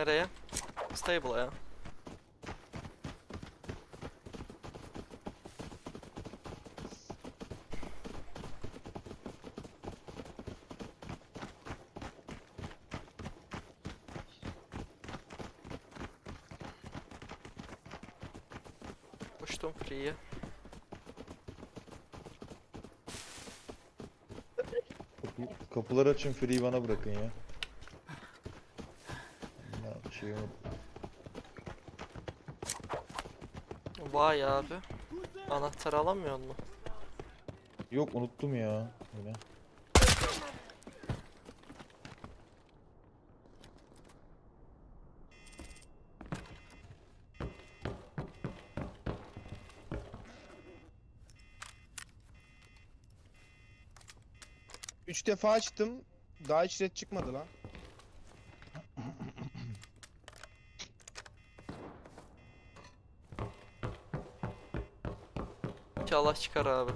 Nereye? Stable'a ya. Koştum free'ye. Kapıları açın free bana bırakın ya. Ya şey yok. Vay abi. Anahtarı alamıyor mu? Yok unuttum ya. Yine. Üç defa açtım. Daha hiç red çıkmadı lan. İnşallah çıkar abi.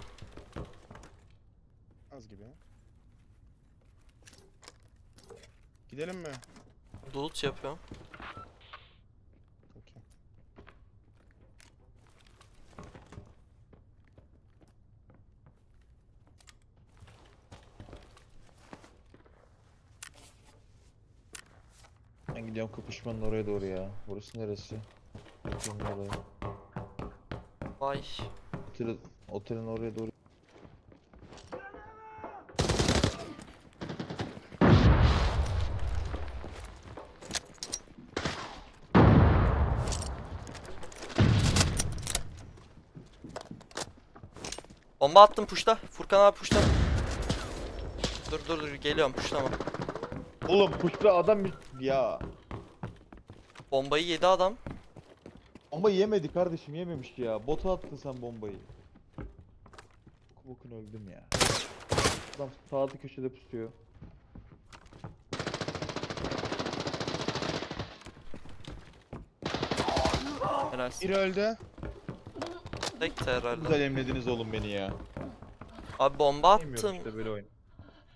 Az gibi. Gidelim mi? Loot yapıyorum. Okey. Ben gidiyorum kapışmanın oraya doğru ya. Burası neresi? Otelin oraya. Vay. Otel, otelin oraya doğru. Bomba attım puşta. Furkan abi puşta. Dur dur dur geliyorum puşlama. Oğlum puşta adam ya. Bombayı yedi adam. Ama yemedi kardeşim yememiş ya. Bota attın sen bombayı. Bokun öldüm ya. Adam sağda köşede pusuyor. Helalsin. Biri öldü. Tek de herhalde. Güzel emlediniz oğlum beni ya. Abi bomba Bilmiyorum attım. işte böyle oyun.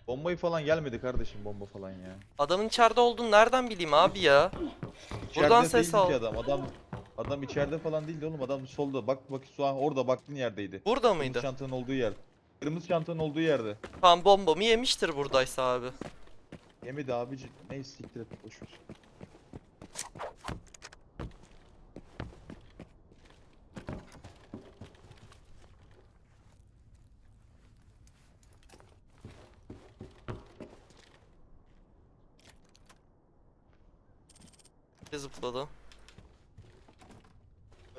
Bombayı falan gelmedi kardeşim bomba falan ya. Adamın içeride olduğunu nereden bileyim abi ya? İçeride Buradan ses değildi al. ki adam. Adam adam içeride falan değildi oğlum. Adam solda. Bak bak şu an orada baktığın yerdeydi. Burada Kırmızı mıydı? çantanın olduğu yer. Kırmızı çantanın olduğu yerde. Tamam bombamı yemiştir buradaysa abi. Yemedi abici. Neyse siktir et boş ver. Bir zıpladı.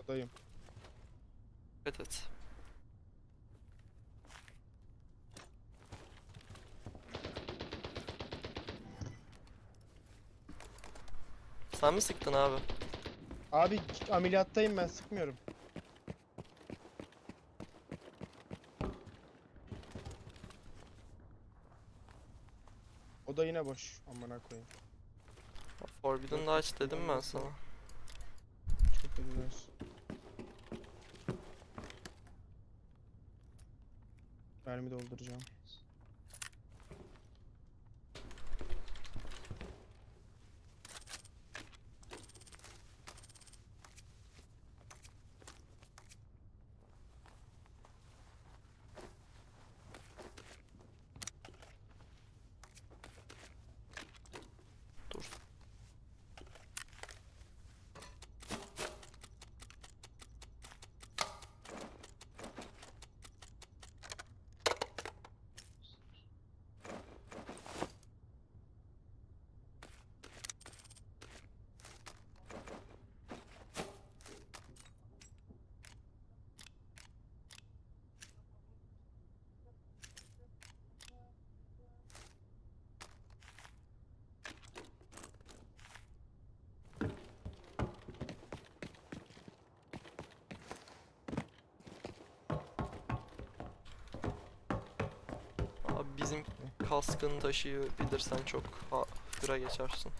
Buradayım. Evet et. Sen mi sıktın abi? Abi ameliyattayım ben sıkmıyorum. O da yine boş. Amına koyayım. Forbidden'da aç dedim ben sana. Çok ediyoruz. Mermi dolduracağım. Dur. Abi bizim kaskın taşıyı bilirsen çok ha geçersin.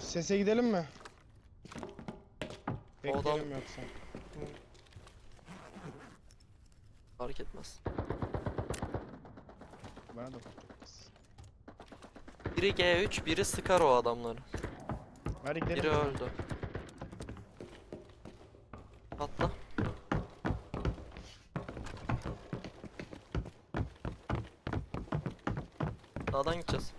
Sese gidelim mi? Adam- yoksa. Fark etmez. Bana da fark etmez. Biri G3, biri sıkar o adamları. Hadi gidelim. Biri öldü. Atla. Sağdan gideceğiz.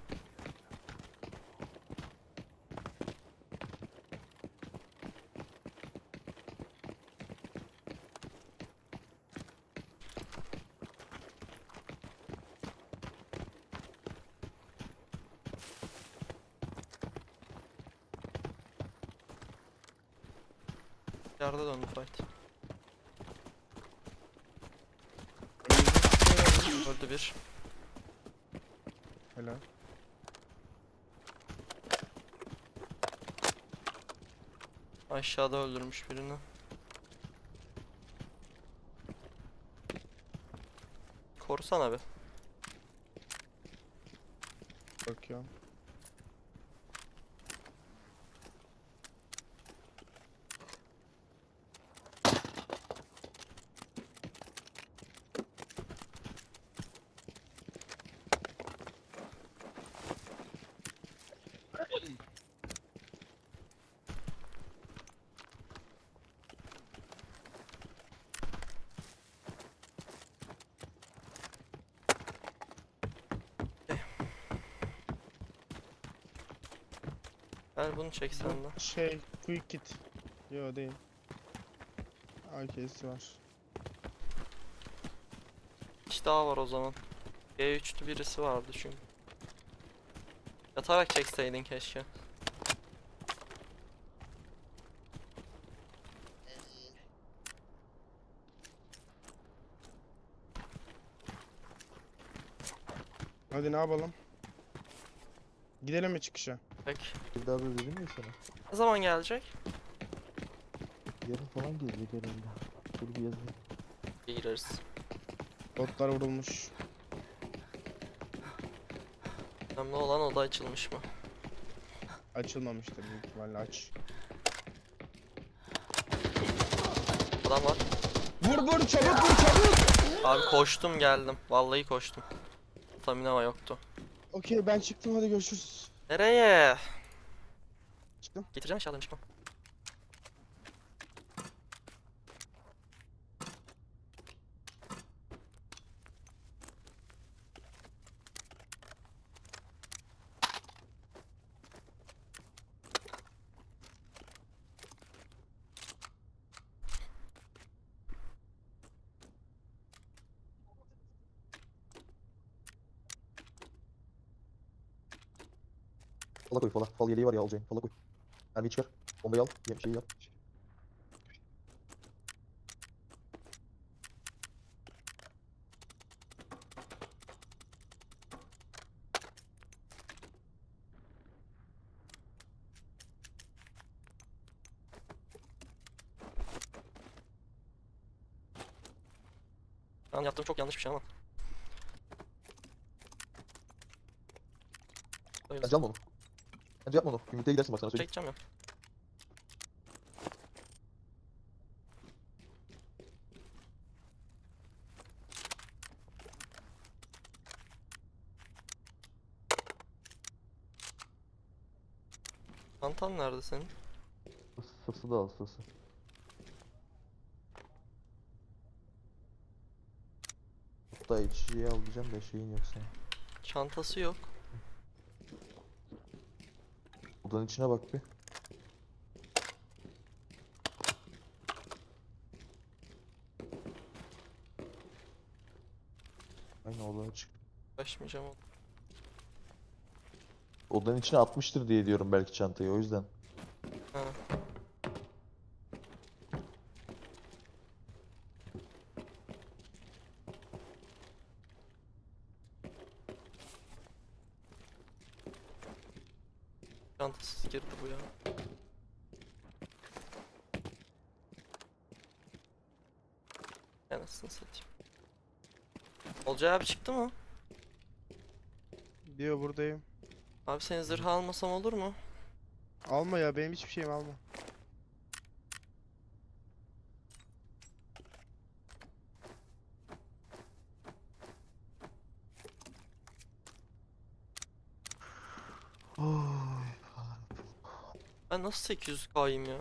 Yarda döndü fight. Öldü bir. Helal. Aşağıda öldürmüş birini. Korusana bir. Bakıyorum. Gel bunu çek sen de. Şey, quick kit. Yo değil. AK'si var. İki daha var o zaman. G3'lü birisi vardı çünkü. Yatarak çekseydin keşke. Hadi ne yapalım? Gidelim mi çıkışa? Peki. Bir daha da dedim ya sana. Ne zaman gelecek? Yarın falan gelecek herhalde. Dur bir yazayım. Gireriz. Botlar vurulmuş. Önemli olan oda açılmış mı? Açılmamıştır büyük ihtimalle aç. Adam var. Vur vur çabuk vur çabuk. Abi koştum geldim. Vallahi koştum. Stamina yoktu. Okey ben çıktım hadi görüşürüz. Nereye? Çıktım. Getireceğim aşağıdan çıkmam. Fala koy fala. Fal yeleği var ya alacağın. Fala koy. Mermiyi çıkar. Bombayı al. Yem şeyi yap. Şu an yaptığım çok yanlış bir şey ama. Bence alma onu. Bence yapma onu. Ümmit'e gidersin bak sana söyleyeyim. çekeceğim ya. Çantan nerede senin? Sırsı da al sırsı. Hatta içiciyi al diyeceğim de şeyin yok senin. Çantası yok. Odanın içine bak bir. Aynen odanın çık. Uğraşmayacağım onu. Odanın içine atmıştır diye diyorum belki çantayı o yüzden. Ha. Çantasız girdi bu ya. Anasını satayım. Olcay abi çıktı mı? Diyor buradayım. Abi senin zırhı almasam olur mu? Alma ya benim hiçbir şeyim alma. Ben nasıl 800k'yım ya?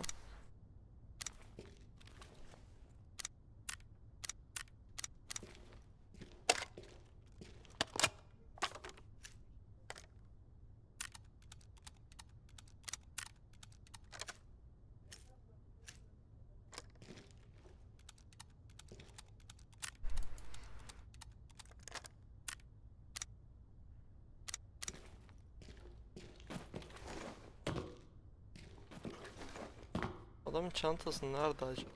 Adamın çantası nerede acaba?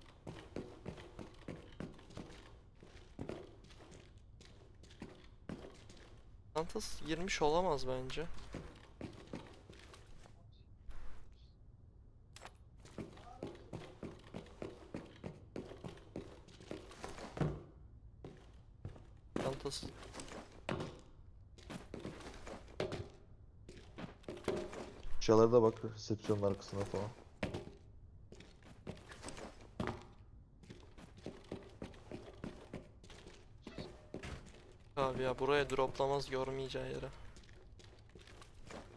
Çantası girmiş olamaz bence. Çantası Şuralarda bak resepsiyonun arkasına falan. Abi ya buraya droplamaz görmeyeceği yere.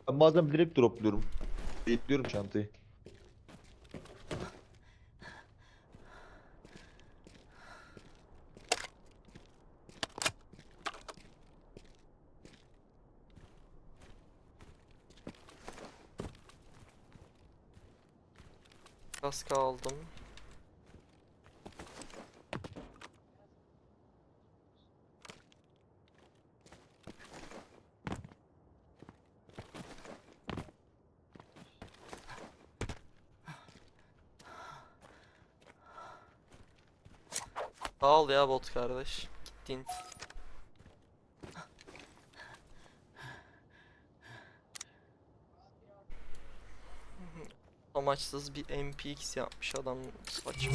Ben bazen direkt dropluyorum. Bekliyorum çantayı. Kask aldım. Sağ ol ya bot kardeş. Gittin. Amaçsız bir MPX yapmış adam saçma.